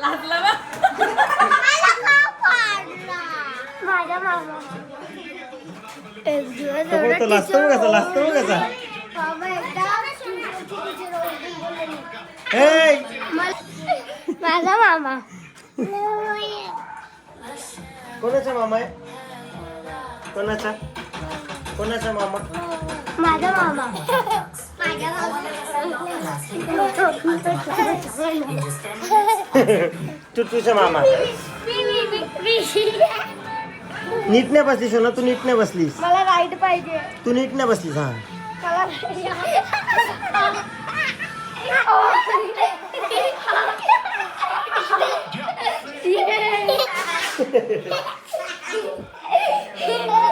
लाजला बा. माझ्या मामा. एक दिवस तो बोलतो लाजतो बघ कसा लाजतो बघ कसा मामा एकदा टीचर बोलली. ए माझा मामा. कोणाचा मामा आहे? कोणाचा? कोणाचा मामा? माझा मामा. तुझा मामा. नीट नाही बसलीस ना तू नीट नाही बसलीस. मला राईट पाहिजे. तू नीट नाही बसलीस हा.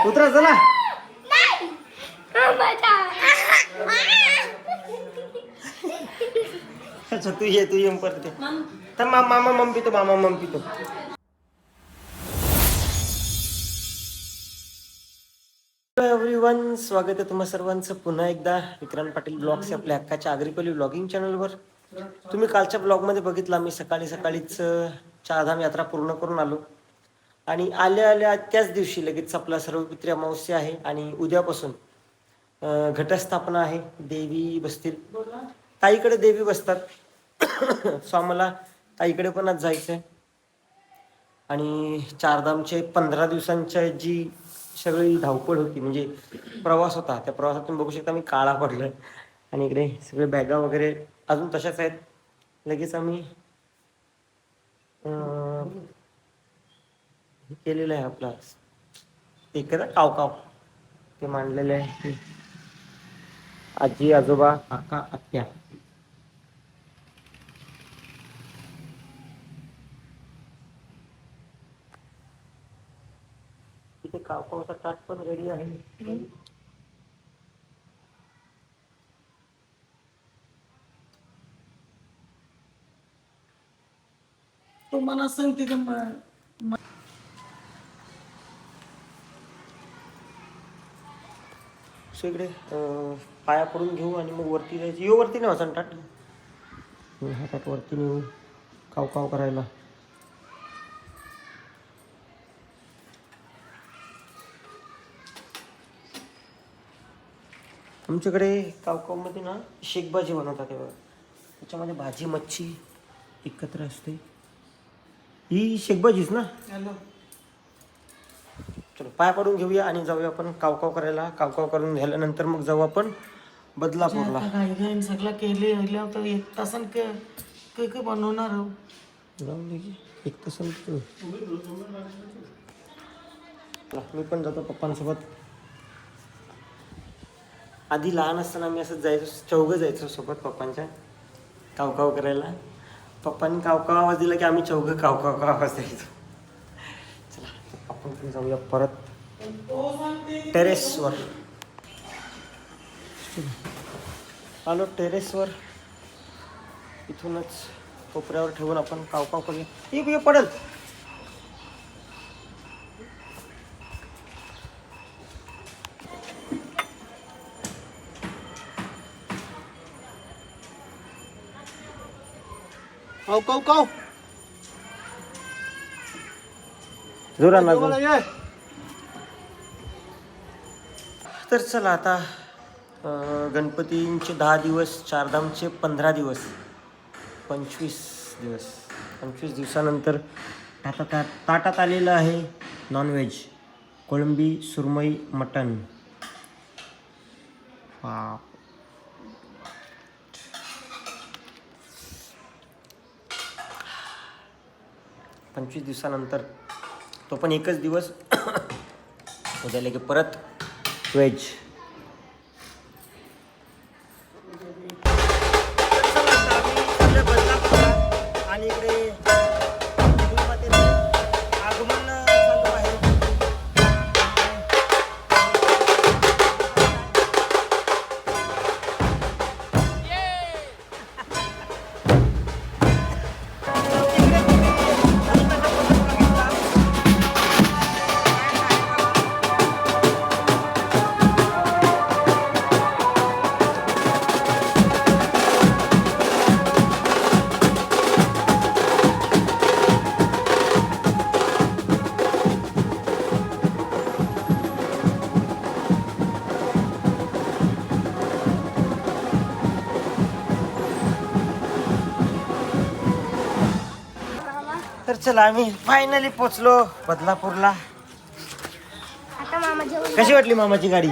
उतरा चला. अच्छा तू ये तू ये परत ये. तर मा- मामा मम पितो मामा मम पितो एव्हरीवन स्वागत आहे तुम्हा सर्वांचं. पुन्हा एकदा विक्रांत पाटील ब्लॉग्स आपल्या हक्काच्या आग्रिपली ब्लॉगिंग चॅनलवर तुम्ही कालच्या ब्लॉगमध्ये बघितलं आम्ही सकाळी सकाळीच अं, चारधाम यात्रा पूर्ण करून आलो. आणि आल्या आल्या त्याच दिवशी लगेच आपला सर्व पित्री अमावस्या आहे आणि उद्यापासून अं, घटस्थापना आहे देवी बसतील ताईकडे देवी बसतात. सो आम्हाला ताईकडे पण आज जायचं आहे आणि चारधामचे पंधरा दिवसांच्या जी सगळी धावपळ होती म्हणजे प्रवास होता त्या प्रवासात तुम्ही बघू शकता मी काळा पडलोय. आणि इकडे सगळे बॅगा वगैरे अजून तशाच आहेत. लगेच आम्ही केलेलं आहे आपला. एकदा काव काव. ते मांडलेलं आहे. आजी आजोबा काका आत्या. तिथे काव कावचा ताट पण रेडी आहे. तो मला सांगते का सो इकडे पाया पडून घेऊ आणि मग वरती जायचं. यो वरती नाही वाचन ताट हा वरती नेऊ. काव काव करायला. आमच्याकडे कावकावमध्ये ना शेकभाजी बनवतात तेव्हा बघा. त्याच्यामध्ये भाजी मच्छी एकत्र असते. ही शेकभाजीच ना? हॅलो. चलो पाय पडून घेऊया आणि जाऊया आपण कावकाव करायला. कावकाव करून झाल्यानंतर मग जाऊ आपण बदलापूरला. घाई घाईन सगळं केले हल्ल्या तर एक तासन के के के बनवणार आहो. जाऊ दे की. एक तास मी पण जातो पप्पांसोबत. आधी लहान असताना मी असं जायचो चौघं जायचो सोबत पप्पांच्या. कावकाव करायला. पप्पांनी कावकाव आवाज दिला की आम्ही चौघं कावकाव काव आवाज द्यायचो. आपण ते जाऊया. परत टेरेसवर. आलो टेरेसवर. इथूनच कोपऱ्यावर ठेवून आपण काव काव करूया. ये ये पडेल. काव काव काव. जोरा ना तर चला आता गणपतींचे दहा दिवस चारधामचे पंधरा दिवस पंचवीस दिवस पंचवीस दिवसानंतर ताटात ताटात आलेलं आहे नॉनव्हेज कोळंबी सुरमई मटन बाप. पंचवीस दिवसानंतर तो पण एकच दिवस उद्याला की परत व्हेज तर चला आम्ही फायनली पोचलो बदलापूरला. आता मामा जेवण कशी वाटली मामाची गाडी?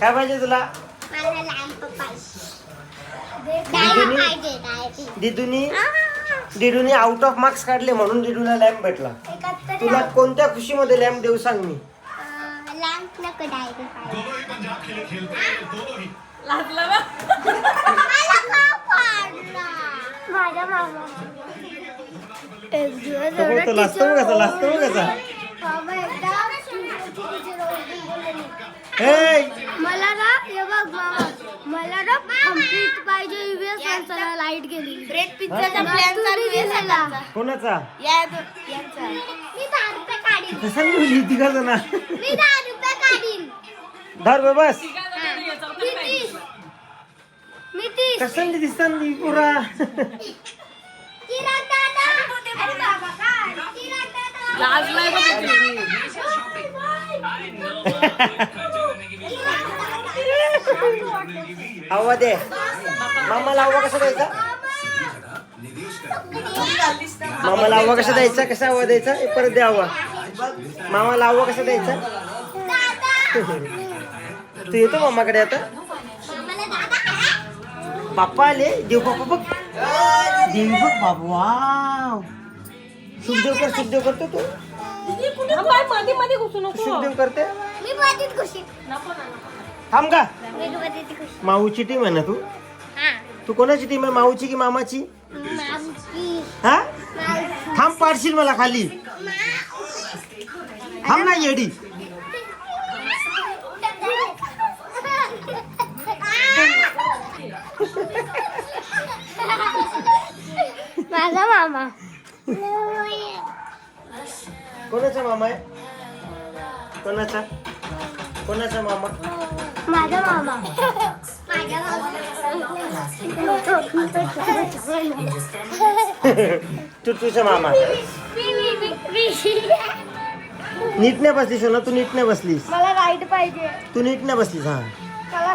काय पाहिजे तुला? मला लॅम्प पाहिजे दिदूनी? दिदूनी दिदूनी आउट ऑफ मार्क्स काढले म्हणून दिदूला लॅम्प भेटला. तुला कोणत्या खुशीमध्ये लॅम्प देऊ सांग मी? लॅम्प नको डायरी पाहिजे माझ्या मामा. एक दिवस तो बोलतो लाजतो बघ कसा लाजतो बघ कसा मामा एकदा teacher ओरडून बोलले. हे! मला ना हे बघ मामा मला ना कंप्लीट पाहिजे माणसाला लाइट गेली ब्रेक पिक्चरचा प्लॅन चालू आहे कोणाचा? मी दहा रुपये काढीन. कसा लिहिली ती का जणा मी दहा रुपये काढीन. धर बे बस. मी तीस. कसं दिसतात ती पुरा. चिराग दादा. अरे बाबा काय चिराग दादा हवा दे. मामाला हवा कसा द्यायचा? मामाला हवा कसा द्यायचा? कसा हवा द्यायचा? हे परत द्या हवा मामाला हवा कसा द्यायचा? तू येतो मामाकडे आता? दादा बाप्पा आले देव बाप्पा बघ देवी बघ बाबा वाव सुखदेव कर सुखदेव करतो तू सुखदेव करते मी बाजीत खुशी थांब का मी बाजीत खुशी माऊची टीम आहे ना तू हा तू कोणाची टीम आहे माऊची की मामाची हा थांब पाडशील मला खाली थांब ना येडी माझा मामा. कोणाचा मामा आहे? कोणाचा? कोणाचा मामा? माझा मामा. माझा तू तुझा मामा नीट नाही बसलीस हो ना तू नीट नाही बसलीस. मला लाइट पाहिजे. तू नीट नाही बसलीस हा. मला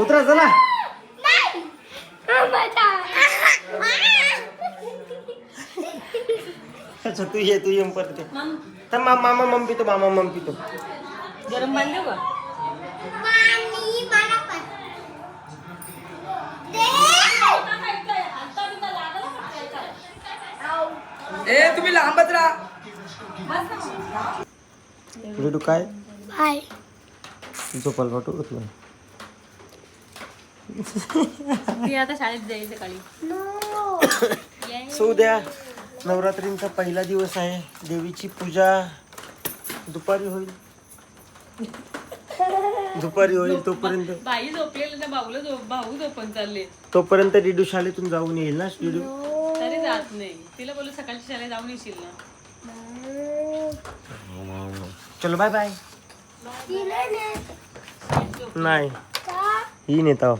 उतरा चला. अच्छा तू ये तू ये परत मा- मामा मम पितो मामा मम पितो गरम देऊ का ए तुम्ही लांबच राहा. रेडू काय? हाय. झोपाल वाटू ती आता शाळेत जाईल सकाळी. सो उद्या नवरात्रींचा पहिला दिवस आहे. देवीची पूजा दुपारी होईल. दुपारी होईल तोपर्यंत. बाई झोपलेलं ना भाऊला झोप भाऊ झोपून चालले. तोपर्यंत डिडू शाळेतून जाऊन येईल ना डिडू तरी जात नाही. तिला बोलू सकाळची शाळेत जाऊन येशील ना. चलो बाय बाय नाही ही नेता